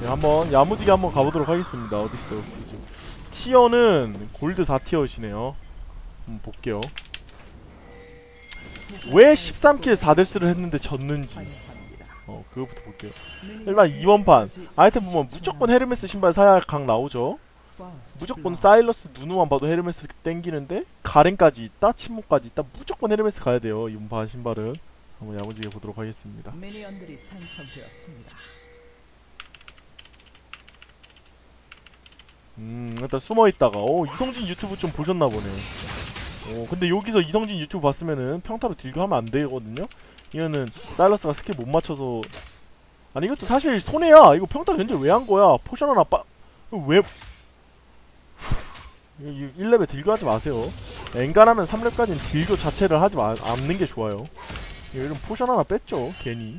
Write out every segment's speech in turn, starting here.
네, 한번 야무지게 한번 가보도록 하겠습니다. 어딨어? 그죠? 티어는 골드 4티어시네요. 한번 볼게요. 왜 13킬 4데스를 했는데 졌는지 어 그거부터 볼게요. 일단 이번 판 아이템 보면 무조건 헤르메스 신발 사야 각 나오죠. 무조건 사일러스 누누만 봐도 헤르메스 땡기는데 가렌까지 있다 침묵까지 있다 무조건 헤르메스 가야 돼요 이번 판 신발은 한번 야무지게 보도록 하겠습니다. 미니언들이 생성되었습니다. 음 일단 숨어 있다가 어 이성진 유튜브 좀 보셨나 보네. 어 근데 여기서 이성진 유튜브 봤으면은 평타로 딜교 하면 안 되거든요. 이거는 사일러스가 스킬 못 맞춰서 아니 이것도 사실 손해야. 이거 평타 견제 왜 한 거야? 포션 하나 빠 왜? 이거 1렙에 딜교 하지 마세요. 엔간하면 3렙까지는 딜교 자체를 하지 마, 않는 게 좋아요. 이런 포션 하나 뺐죠, 괜히.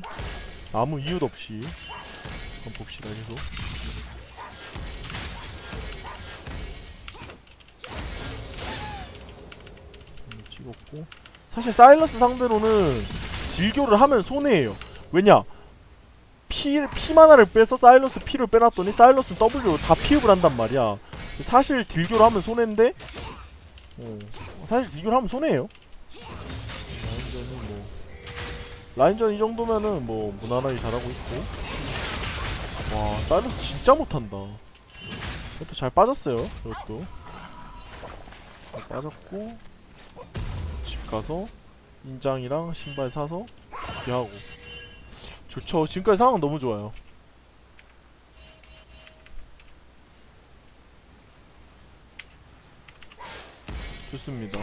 아무 이유도 없이. 한번 봅시다, 계속. 찍었고 사실 사일러스 상대로는 딜교를 하면 손해예요. 왜냐? 피, 피마나를 빼서 사일러스 피를 빼놨더니 사일러스 W로 다 피흡을 한단 말이야. 사실 딜교를 하면 손해인데 어, 사실 딜교를 하면 손해예요. 라인전은 뭐 라인전 이 정도면은 뭐 무난하게 잘하고 있고. 와 사일러스 진짜 못한다. 이것도 잘 빠졌어요 이것도. 잘 빠졌고. 집 가서 인장이랑 신발 사서 구비하고. 좋죠. 지금까지 상황 너무 좋아요. 좋습니다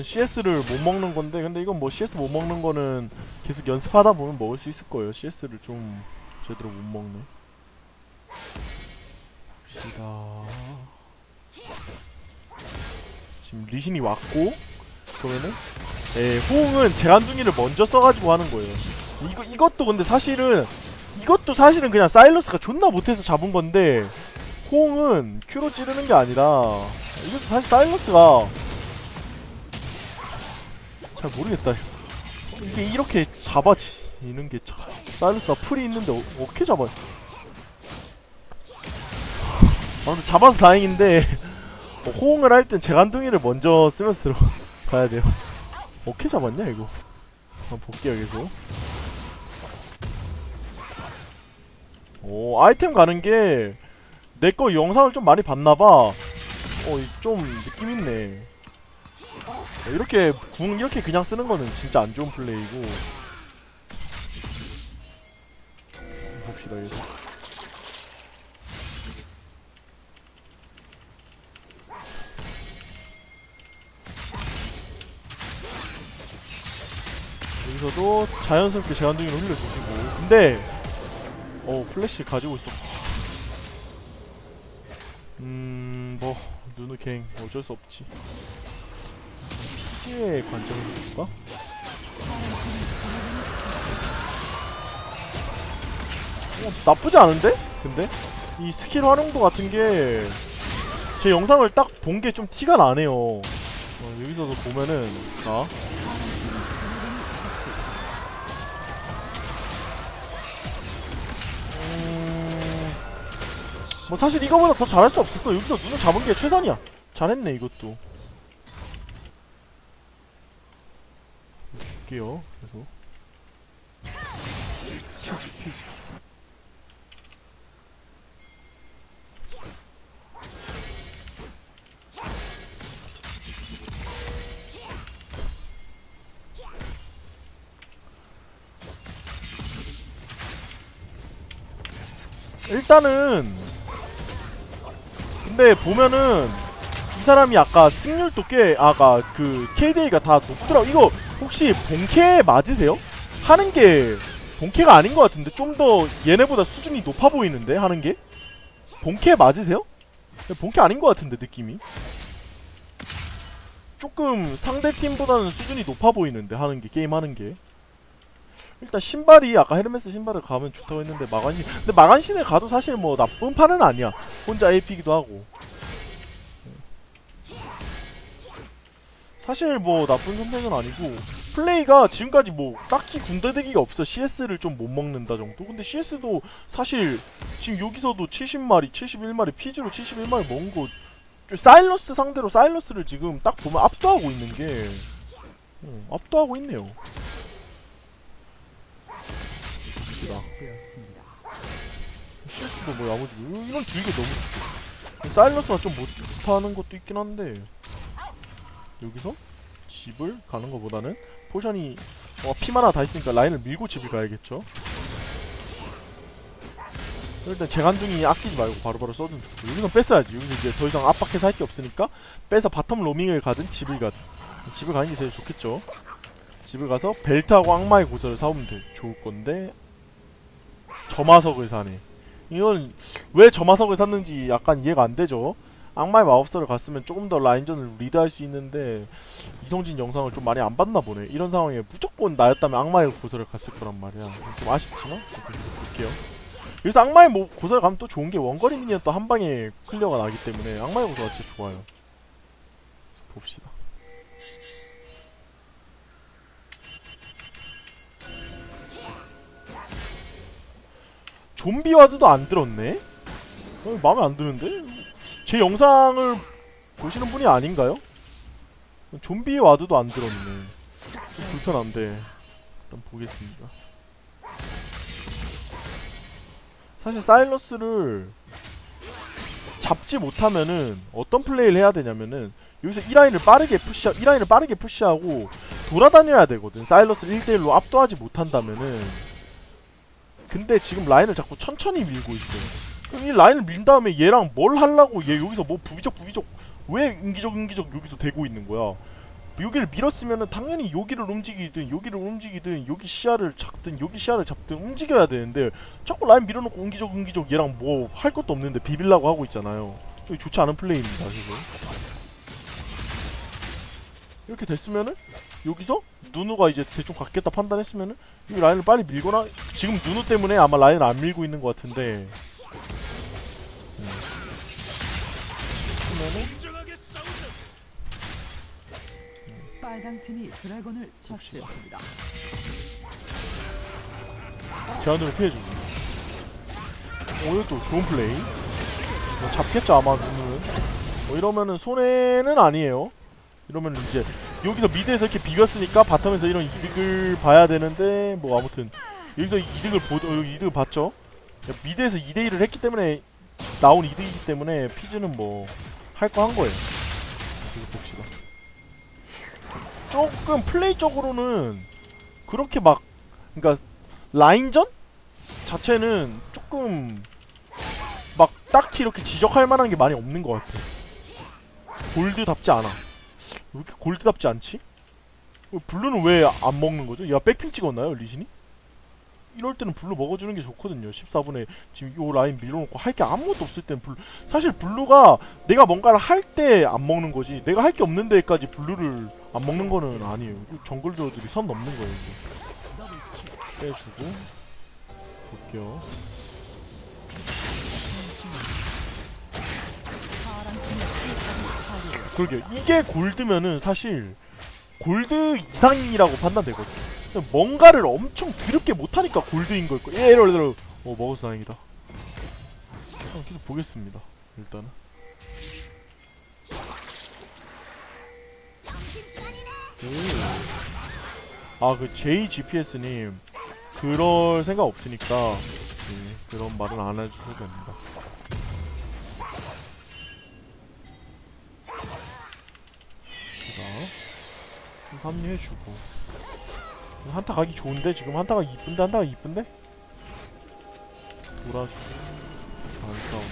어 이건 CS를 못 먹는 건데 근데 이건 뭐 CS 못 먹는 거는 계속 연습하다 보면 먹을 수 있을 거예요. CS를 좀 제대로 못 먹네 봅시다. 지금 리신이 왔고 그러면은 예 호응은 재간둥이를 먼저 써가지고 하는 거예요. 이거 이것도 근데 사실은 이것도 사실은 그냥 사일러스가 존나 못해서 잡은 건데 호응은 큐로 찌르는 게 아니라 이것도 사실 사일러스가 잘 모르겠다. 이게 이렇게 잡아지는 게 참. 사일러스가 풀이 있는데 어, 어떻게 잡아요? 아 근데 잡아서 다행인데 어, 호응을 할 땐 재간둥이를 먼저 쓰면서 가야 돼요. 어떻게 잡았냐 이거? 한번 볼게요 계속. 오 아이템 가는 게 내 거 영상을 좀 많이 봤나봐. 어좀 느낌 있네. 이렇게 궁 이렇게 그냥 쓰는 거는 진짜 안 좋은 플레이고. 봅시다 이거. 여기서도 자연스럽게 제한둥이를 흘려주시고. 근데 어 플래시 가지고 있어. 음뭐 누누 갱 어쩔 수 없지 피지의 관점을 볼까? 어, 나쁘지 않은데? 근데? 이 스킬 활용도 같은 게 제 영상을 딱 본 게 좀 티가 나네요 어, 여기서도 보면은 자 음... 뭐 사실 이거보다 더 잘할 수 없었어 여기서 눈을 잡은 게 최선이야 잘했네 이것도 볼게요. 계속. 일단은 근데 보면은 이 사람이 아까 승률도 꽤 아까 그 KDA가 다 높더라고 이거 혹시 본캐 맞으세요? 하는 게 본캐가 아닌 것 같은데 좀 더 얘네보다 수준이 높아 보이는데 하는 게? 본캐 맞으세요? 본캐 아닌 것 같은데 느낌이. 조금 상대 팀보다는 수준이 높아 보이는데 하는 게 게임 하는 게. 일단 신발이 아까 헤르메스 신발을 가면 좋다고 했는데 마간신 근데 마간신에 가도 사실 뭐 나쁜 판은 아니야. 혼자 AP기도 하고 사실 뭐 나쁜 선택은 아니고 플레이가 지금까지 뭐 딱히 군대대기가 없어. CS를 좀 못 먹는다 정도? 근데 CS도 사실 지금 여기서도 70마리 71마리 피즈로 71마리 먹은 거 사일러스 상대로 사일러스를 지금 딱 보면 압도하고 있는 게 어, 압도하고 있네요. 제압되었습니다. CS도 뭐 야무지고 이런- 이런 길게 너무 좋고. 사일러스가 좀 못하는 것도 있긴 한데 여기서 집을 가는 것보다는 포션이 어, 피만 하나 다 있으니까 라인을 밀고 집을 가야겠죠. 일단 재간둥이 아끼지 말고 바로바로 써준 좋고 여기서 뺐어야지. 여기서 이제 더 이상 압박해서 할 게 없으니까 빼서 바텀 로밍을 가든 집을 가든. 집을 가는 게 제일 좋겠죠. 집을 가서 벨트하고 악마의 고서를 사오면 돼, 좋을 건데 점화석을 사네. 이건 왜 점화석을 샀는지 약간 이해가 안 되죠. 악마의 마법사를 갔으면 조금 더 라인전을 리드할 수 있는데 이성진 영상을 좀 많이 안 봤나 보네. 이런 상황에 무조건 나였다면 악마의 고서를 갔을 거란 말이야. 좀 아쉽지만 볼게요. 여기서 악마의 뭐 고서를 가면 또 좋은 게 원거리 미니언 또 한 방에 클리어가 나기 때문에 악마의 고서가 진짜 좋아요. 봅시다. 좀비 와드도 안 들었네? 어, 마음에 안 드는데? 제 영상을 보시는 분이 아닌가요? 좀비 와드도 안 들었네. 좀 불편한데. 일단 보겠습니다. 사실 사일러스를 잡지 못하면은 어떤 플레이를 해야 되냐면은 여기서 1라인을 빠르게 푸시 1라인을 빠르게 푸시하고 돌아다녀야 되거든. 사일러스를 1대1로 압도하지 못한다면은 근데 지금 라인을 자꾸 천천히 밀고 있어요. 그럼 이 라인을 민 다음에 얘랑 뭘 하려고 얘 여기서 뭐 부비적 부비적 왜 은기적 은기적 여기서 대고 있는 거야? 여기를 밀었으면은 당연히 여기를 움직이든 여기를 움직이든 여기 시야를 잡든 여기 시야를 잡든 움직여야 되는데 자꾸 라인 밀어놓고 은기적 은기적 얘랑 뭐 할 것도 없는데 비빌라고 하고 있잖아요. 좋지 않은 플레이입니다. 그래서 이렇게 됐으면은 여기서 누누가 이제 대충 갔겠다 판단했으면은 이 라인을 빨리 밀거나 지금 누누 때문에 아마 라인을 안 밀고 있는 것 같은데 그러면은 빨강 팀이 드래곤을 처치했습니다. 제한으로 피해주고. 오 이것도 좋은 플레이. 뭐 잡겠죠 아마 누누는 뭐 이러면은 손해는 아니에요. 이러면 이제 여기서 미드에서 이렇게 비겼으니까 바텀에서 이런 이득을 봐야 되는데 뭐 아무튼 여기서 이득을 보 어, 여기 이득을 봤죠? 미드에서 2대1을 했기 때문에 나온 이득이기 때문에 피즈는 뭐 할 거 한 거예요 이거 봅시다 조금 플레이적으로는 그렇게 막 그러니까 라인전 자체는 조금 막 딱히 이렇게 지적할 만한 게 많이 없는 것 같아. 골드답지 않아. 왜 이렇게 골드답지 않지? 어, 블루는 왜 안 먹는 거죠? 야 백핑 찍었나요 리신이? 이럴 때는 블루 먹어주는 게 좋거든요. 14분에 지금 요 라인 밀어놓고 할 게 아무것도 없을 땐 블루 사실 블루가 내가 뭔가를 할 때 안 먹는 거지 내가 할 게 없는 데까지 블루를 안 먹는 거는 아니에요. 정글들들이 선 넘는 거예요. 이제. 빼주고 볼게요. 그러게 이게 골드면은 사실 골드 이상이라고 판단되거든. 근데 뭔가를 엄청 드럽게 못하니까 골드인 걸 거. 예, 이러 이러. 어 먹어서 다행이다. 한번 계속 보겠습니다. 일단은. 아 그 JGPS님 그럴 생각 없으니까 네, 그런 말은 안 해주셔도 됩니다. 자, 좀 합류해주고 한타 가기 좋은데? 지금 한타가 이쁜데? 한타가 이쁜데? 돌아주고. 안 싸움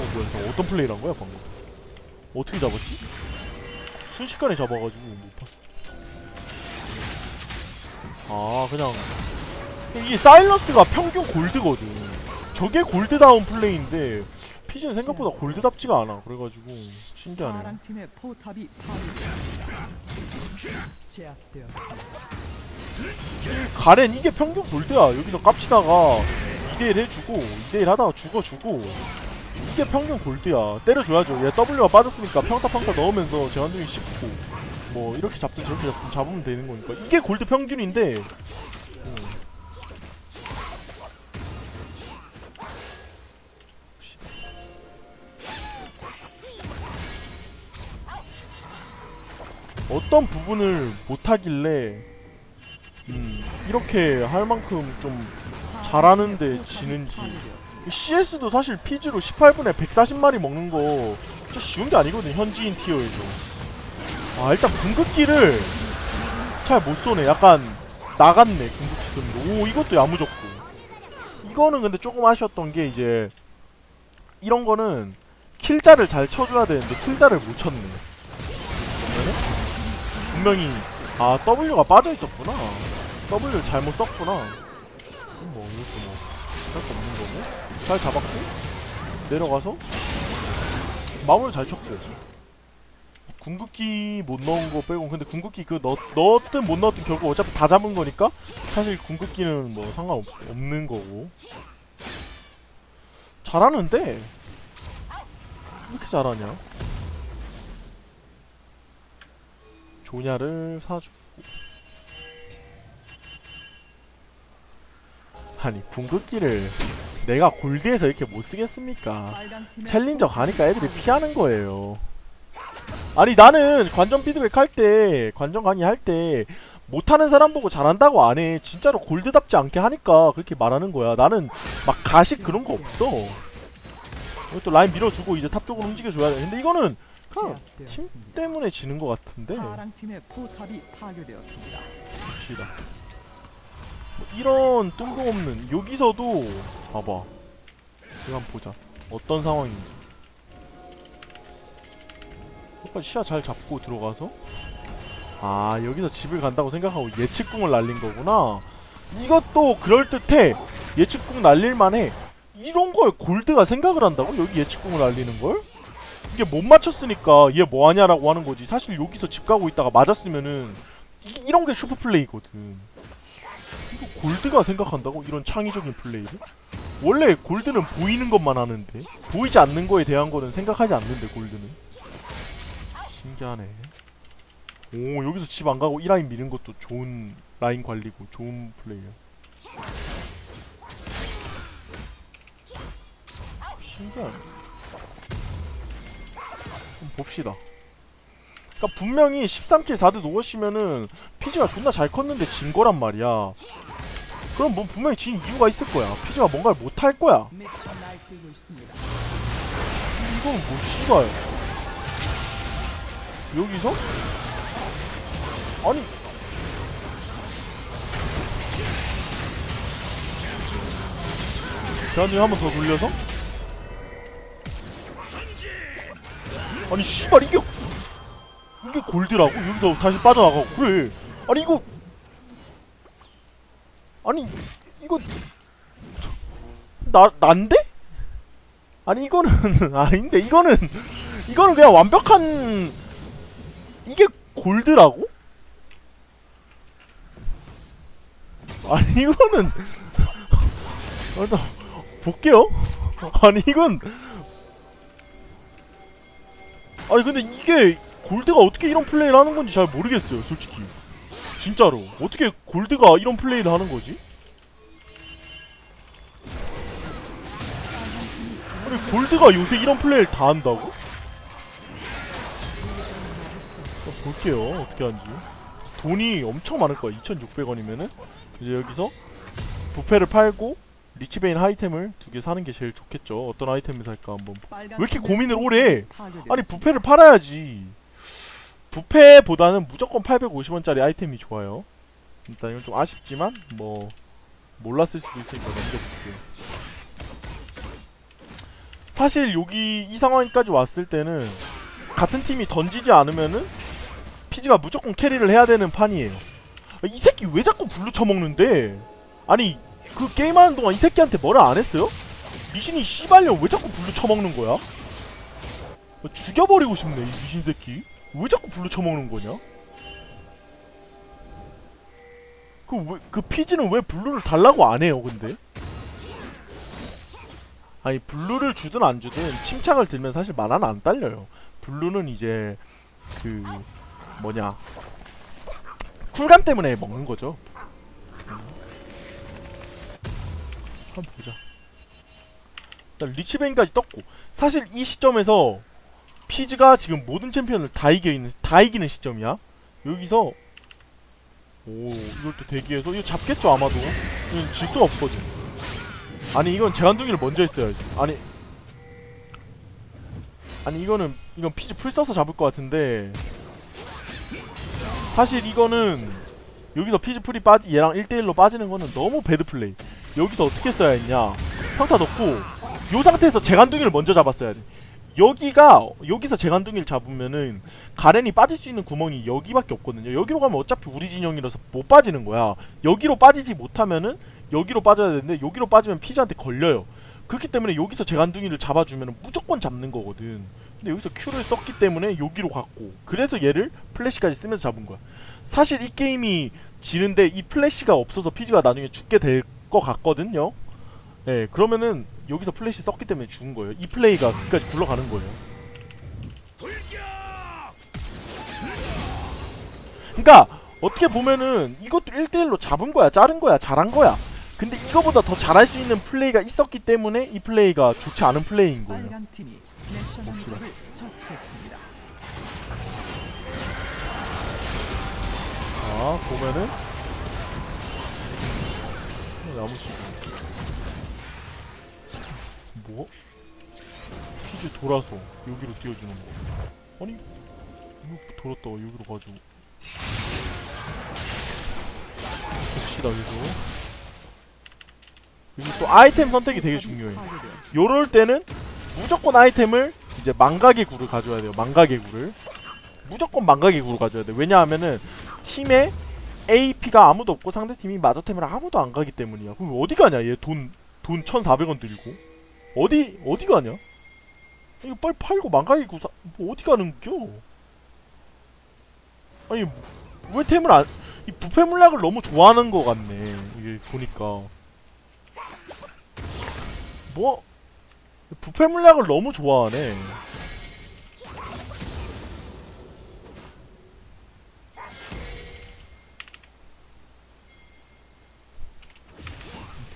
어 뭐야 저 어떤 플레이를 한 거야 방금? 어떻게 잡았지? 순식간에 잡아가지고 못 봤어 아 그냥. 이게 사일러스가 평균 골드거든. 저게 골드다운 플레이인데 피지는 생각보다 골드답지가 않아. 그래가지고 신기하네. 파랑 팀의 포탑이 파괴 가렌 이게 평균 골드야. 여기서 깝치다가 2대1 해주고 2대1 하다가 죽어주고 이게 평균 골드야. 때려줘야죠. 얘 W가 빠졌으니까 평타 평타 넣으면서 재환중이 씹고 뭐 이렇게 잡든 저렇게 잡든 잡으면 되는 거니까. 이게 골드 평균인데 어떤 부분을 못하길래 음, 이렇게 할 만큼 좀 잘하는데 지는지. CS도 사실 피즈로 18분에 140마리 먹는 거 진짜 쉬운 게 아니거든 현지인 티어에서. 아 일단 궁극기를 잘 못 쏘네. 약간 나갔네 궁극기 쏘는 오 이것도 야무졌고. 이거는 근데 조금 아쉬웠던 게 이제 이런 거는 킬다를 잘 쳐줘야 되는데 킬다를 못 쳤네 분명히 아 W가 빠져 있었구나. W 잘못 썼구나. 뭐 이것도 뭐할거 없는 거고 잘 잡았고? 내려가서? 마무리 잘 쳤고 궁극기 못 넣은 거 빼고 근데 궁극기 그 넣, 넣었든 못 넣었든 결국 어차피 다 잡은 거니까? 사실 궁극기는 뭐 상관없는 거고. 잘하는데? 왜 이렇게 잘하냐 조냐를 사주고 아니 궁극기를 내가 골드에서 이렇게 못 쓰겠습니까 챌린저 가니까 애들이 피하는 거예요. 아니 나는 관전 피드백 할 때 관전 강의 할 때 못하는 사람 보고 잘한다고 안 해. 진짜로 골드답지 않게 하니까 그렇게 말하는 거야. 나는 막 가식 그런 거 없어. 이것도 라인 밀어주고 이제 탑 쪽으로 움직여줘야 돼. 근데 이거는 그냥 팀 때문에 지는 것 같은데. 파랑 팀의 포탑이 파괴되었습니다. 봅시다. 뭐 이런 뜬금없는 여기서도 봐봐. 이거 한번 보자. 어떤 상황인지. 끝까지 시야 잘 잡고 들어가서 아 여기서 집을 간다고 생각하고 예측궁을 날린 거구나. 이것도 그럴 듯해. 예측궁 날릴만해. 이런 걸 골드가 생각을 한다고? 여기 예측궁을 날리는 걸? 이게 못 맞췄으니까 얘 뭐하냐라고 하는 거지. 사실 여기서 집 가고 있다가 맞았으면은 이, 이런 게 슈퍼 플레이거든. 이거 골드가 생각한다고? 이런 창의적인 플레이를? 원래 골드는 보이는 것만 하는데 보이지 않는 거에 대한 거는 생각하지 않는데 골드는 신기하네. 오 여기서 집 안 가고 이 라인 미는 것도 좋은 라인 관리고 좋은 플레이야. 신기하네. 한번 봅시다. 그러니까 분명히 13킬 4대 노것이면은 피지가 존나 잘 컸는데 진 거란 말이야. 그럼 뭐 분명히 진 이유가 있을 거야. 피지가 뭔가를 못 할 거야. 이건 뭐 씨발. 여기서? 아니. 대한중에 한번 더 돌려서? 아니 씨발 이게 이게 골드라고? 여기서 다시 빠져나가고 그래 아니 이거 아니 이거 나 난데? 아니 이거는 아닌데 이거는 이거는 그냥 완벽한 이게 골드라고? 아니 이거는 일단 볼게요. 아니 이건 아니 근데 이게 골드가 어떻게 이런 플레이를 하는 건지 잘 모르겠어요, 솔직히. 진짜로 어떻게 골드가 이런 플레이를 하는 거지? 아니 골드가 요새 이런 플레이를 다 한다고? 어, 볼게요 어떻게 하는지 돈이 엄청 많을 거야 2600원이면은 이제 여기서 부패를 팔고 리치베인 아이템을 두 개 사는 게 제일 좋겠죠. 어떤 아이템을 살까 한번. 왜 이렇게 고민을 오래 해? 아니 부패를 팔아야지. 부패보다는 무조건 850원짜리 아이템이 좋아요. 일단 이건 좀 아쉽지만 뭐 몰랐을 수도 있으니까 넘겨볼게요. 사실 여기 이 상황까지 왔을 때는 같은 팀이 던지지 않으면은 피지가 무조건 캐리를 해야 되는 판이에요. 이 새끼 왜 자꾸 블루 쳐먹는데? 아니 그 게임하는 동안 이 새끼한테 뭐라 안 했어요? 미신이 씨발년 왜 자꾸 블루 쳐먹는 거야? 죽여버리고 싶네 이 미신 새끼 왜 자꾸 블루 쳐먹는 거냐? 그, 왜, 그 피지는 왜 블루를 달라고 안 해요, 근데? 아니, 블루를 주든 안 주든 침착을 들면 사실 만화는 안 딸려요. 블루는 이제, 그, 뭐냐. 쿨감 때문에 먹는 거죠. 음. 한번 보자. 일단 리치베인까지 떴고. 사실 이 시점에서 피즈가 지금 모든 챔피언을 다 이겨 있는 다 이기는 시점이야. 여기서 오 이걸 또 대기해서 이거 잡겠죠 아마도. 이건 질 수가 없거든. 아니 이건 제한둥이를 먼저 했어야지. 아니 아니 이거는 이건 피즈 풀 써서 잡을 것 같은데 사실 이거는 여기서 피즈 풀이 빠지 얘랑 1대1로 빠지는 거는 너무 배드 플레이. 여기서 어떻게 써야 했냐? 평타 넣고 요 상태에서 재간둥이를 먼저 잡았어야 돼. 여기가 여기서 재간둥이를 잡으면은 가렌이 빠질 수 있는 구멍이 여기밖에 없거든요. 여기로 가면 어차피 우리 진영이라서 못 빠지는 거야. 여기로 빠지지 못하면은 여기로 빠져야 되는데 여기로 빠지면 피자한테 걸려요. 그렇기 때문에 여기서 재간둥이를 잡아주면 무조건 잡는 거거든. 근데 여기서 Q를 썼기 때문에 여기로 갔고 그래서 얘를 플래시까지 쓰면서 잡은 거야. 사실 이 게임이 지는데 이 플래시가 없어서 피지가 나중에 죽게 될 것 같거든요. 네, 그러면은 여기서 플래시 썼기 때문에 죽은 거예요. 이 플레이가 끝까지 굴러가는 거예요. 그러니까 어떻게 보면은 이것도 1대1로 잡은 거야, 자른 거야, 잘한 거야. 근데 이거보다 더 잘할 수 있는 플레이가 있었기 때문에 이 플레이가 좋지 않은 플레이인 거예요. 빨간 팀이 내셔널 봅시다. 자, 보면은 나무치기 뭐? 피즈 돌아서 여기로 띄워주는 거 아니 이거 돌았다가 여기로 가지고 봅시다 여기서 여기 또 아이템 선택이 되게 중요해. 요럴 때는 무조건 아이템을 이제 망각의 구를 가져야 돼요. 망각의 구를. 무조건 망각의 구를 가져야 돼. 왜냐하면은 팀에 AP가 아무도 없고 상대팀이 마저템을 아무도 안 가기 때문이야. 그럼 어디 가냐? 얘 돈 돈 1,400원 들고. 어디 어디 가냐? 이거 빨리 팔고 망각의 구 사, 뭐 어디 가는겨? 아니 왜 템을 안 이 부패 물약을 너무 좋아하는 것 같네. 이게 보니까. 뭐 부패 물약을 너무 좋아하네.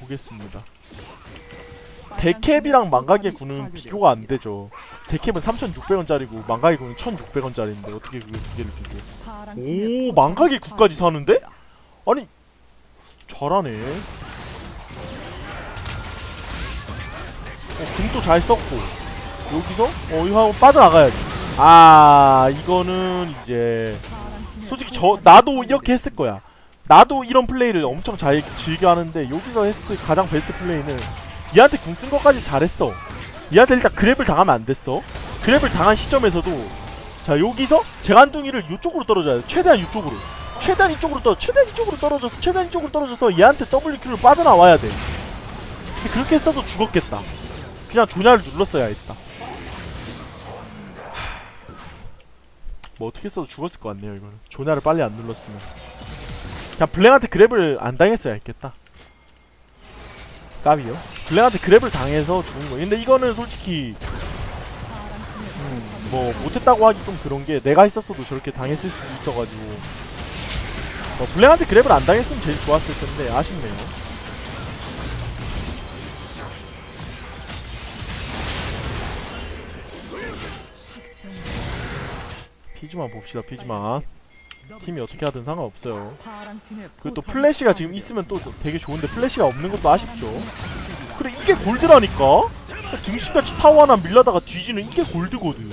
보겠습니다. 데캡이랑 망각의 구는 비교가 안 되죠. 데캡은 3,600원짜리고 망각의 구는 1,600원짜리인데 어떻게 그 두 개를 비교해? 오, 포탑이 국까지 사는데? 아니 잘하네. 어, 금도 잘 썼고 여기서 어 이거 빠져나가야지. 아 이거는 이제 솔직히 저 나도. 이렇게 했을 거야. 나도 이런 플레이를 엄청 잘 즐겨 하는데 여기서 했을 가장 베스트 플레이는 얘한테 궁 쓴 것까지 잘했어. 얘한테 일단 그랩을 당하면 안 됐어. 그랩을 당한 시점에서도 자 여기서 재간둥이를 이쪽으로 떨어져야 돼. 최대한 이쪽으로. 최대한 이쪽으로 떨어. 최대한 이쪽으로 떨어져서 최대한 이쪽으로 떨어져서 얘한테 WQ를 빠져나와야 돼. 근데 그렇게 했어도 죽었겠다. 그냥 조냐를 눌렀어야 했다. 뭐 어떻게 써도 죽었을 것 같네요 이거는 조냐를 빨리 안 눌렀으면 그냥 블랭한테 그랩을 안 당했어야 했겠다. 까비요. 블랭한테 그랩을 당해서 죽은 거 근데 이거는 솔직히 음, 뭐 못했다고 하기 좀 그런 게 내가 있었어도 저렇게 당했을 수도 있어가지고. 뭐 블랭한테 그랩을 안 당했으면 제일 좋았을 텐데 아쉽네요. 피지만 봅시다 피지만 팀이 어떻게 하든 상관없어요 파란 팀의 그리고 또 포탑이 플래시가 지금 있으면 또 되게 좋은데 플래시가 없는 것도 아쉽죠. 그래 이게 골드라니까. 등신같이 타워 하나 밀려다가 뒤지는 이게 골드거든.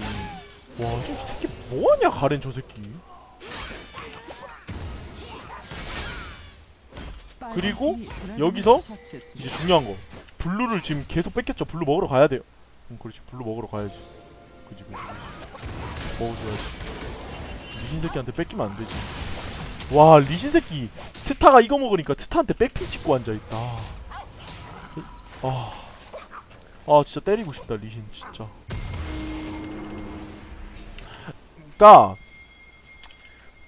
와, 저 새끼 뭐하냐 가렌 저 새끼. 그리고 여기서. 이제 중요한 거. 블루를 지금 계속 뺏겼죠. 블루 먹으러 가야 돼요. 응, 그렇지. 블루 먹으러 가야지. 그지, 그지, 그지. 먹어줘야지. 리신 새끼한테 뺏기면 안 되지. 와, 리신 새끼. 트타가 이거 먹으니까 트타한테 백핑 찍고 앉아있다. 아. 아, 진짜 때리고 싶다, 리신, 진짜. 그니까,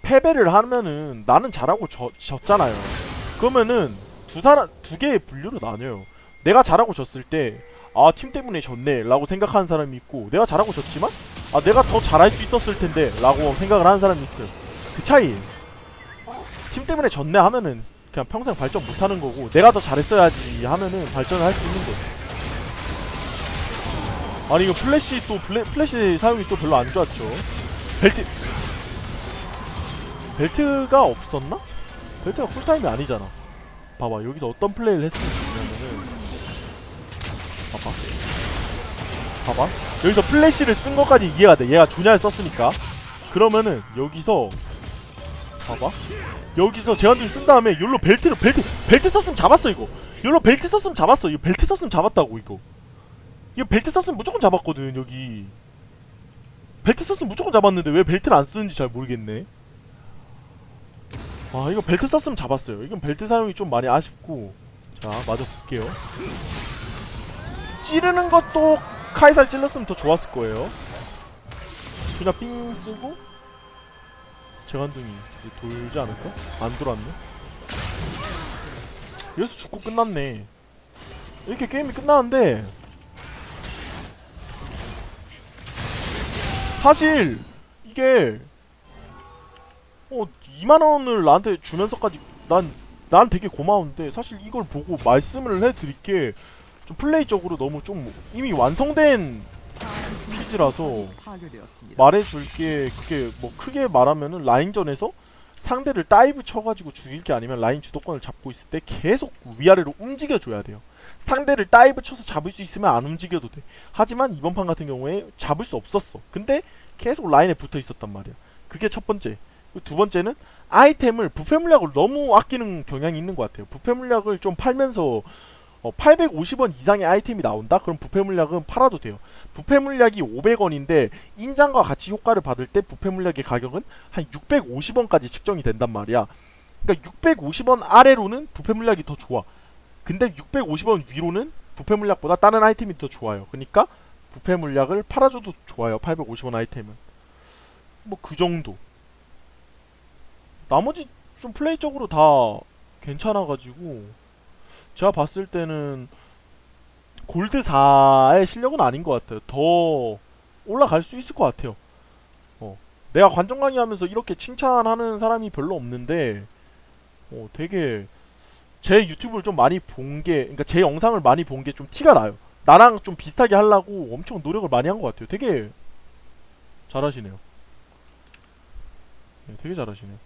패배를 하면은 나는 잘하고 져, 졌잖아요. 그러면은 두 사람 두 개의 분류로 나뉘어요. 내가 잘하고 졌을 때 아 팀 때문에 졌네라고 생각하는 사람이 있고 내가 잘하고 졌지만 아 내가 더 잘할 수 있었을 텐데 라고 생각을 하는 사람이 있어요. 그 차이. 팀 때문에 졌네 하면은 그냥 평생 발전 못하는 거고 내가 더 잘했어야지 하면은 발전을 할 수 있는 거죠. 아니 이거 플래시 또 플래, 플래시 사용이 또 별로 안 좋았죠. 벨트 벨트가 없었나? 벨트가 쿨타임이 아니잖아. 봐봐 여기서 어떤 플레이를 했으면 좋냐면은 봐봐 봐봐 여기서 플래시를 쓴 것까지 이해가 돼. 얘가 조냐를 썼으니까. 그러면은 여기서 봐봐. 여기서 제한줄 쓴 다음에 욜로 벨트를 벨트 벨트 썼으면 잡았어 이거. 욜로 벨트 썼으면 잡았어. 이거 벨트 썼으면 잡았다고 이거. 이거 벨트 썼으면 무조건 잡았거든 여기. 벨트 썼으면 무조건 잡았는데 왜 벨트를 안 쓰는지 잘 모르겠네. 아 이거 벨트 썼으면 잡았어요. 이건 벨트 사용이 좀 많이 아쉽고. 자 마저 볼게요. 찌르는 것도 카이살 찔렀으면 더 좋았을 거예요. 그냥 삥 쓰고 재간둥이 돌지 않을까? 안 돌았네. 여기서 죽고 끝났네. 이렇게 게임이 끝나는데 사실 이게 어 2만 원을 나한테 주면서까지 난난 되게 고마운데 사실 이걸 보고 말씀을 해드릴 게 좀 플레이적으로 너무 좀 이미 완성된 피지라서 파괴되었습니다. 말해줄 게 그게 뭐 크게 말하면은 라인전에서 상대를 다이브 쳐가지고 죽일 게 아니면 라인 주도권을 잡고 있을 때 계속 위아래로 움직여줘야 돼요. 상대를 다이브 쳐서 잡을 수 있으면 안 움직여도 돼. 하지만 이번 판 같은 경우에 잡을 수 없었어. 근데 계속 라인에 붙어 있었단 말이야. 그게 첫 번째. 두 번째는 아이템을 부패 물약을 너무 아끼는 경향이 있는 것 같아요. 부패 물약을 좀 팔면서 어, 850원 이상의 아이템이 나온다? 그럼 부패 물약은 팔아도 돼요. 부패 물약이 500원인데 인장과 같이 효과를 받을 때 부패 물약의 가격은 한 650원까지 측정이 된단 말이야. 그러니까 650원 아래로는 부패 물약이 더 좋아. 근데 650원 위로는 부패 물약보다 다른 아이템이 더 좋아요. 그러니까 부패 물약을 팔아줘도 좋아요. 850원 아이템은. 뭐 그 정도. 나머지 좀 플레이적으로 다 괜찮아가지고 제가 봤을 때는 골드 4의 실력은 아닌 것 같아요. 더 올라갈 수 있을 것 같아요. 어. 내가 관전 강의하면서 이렇게 칭찬하는 사람이 별로 없는데, 어, 되게 제 유튜브를 좀 많이 본 게, 그러니까 제 영상을 많이 본 게 좀 티가 나요. 나랑 좀 비슷하게 하려고 엄청 노력을 많이 한 것 같아요. 되게 잘하시네요. 네, 되게 잘하시네요.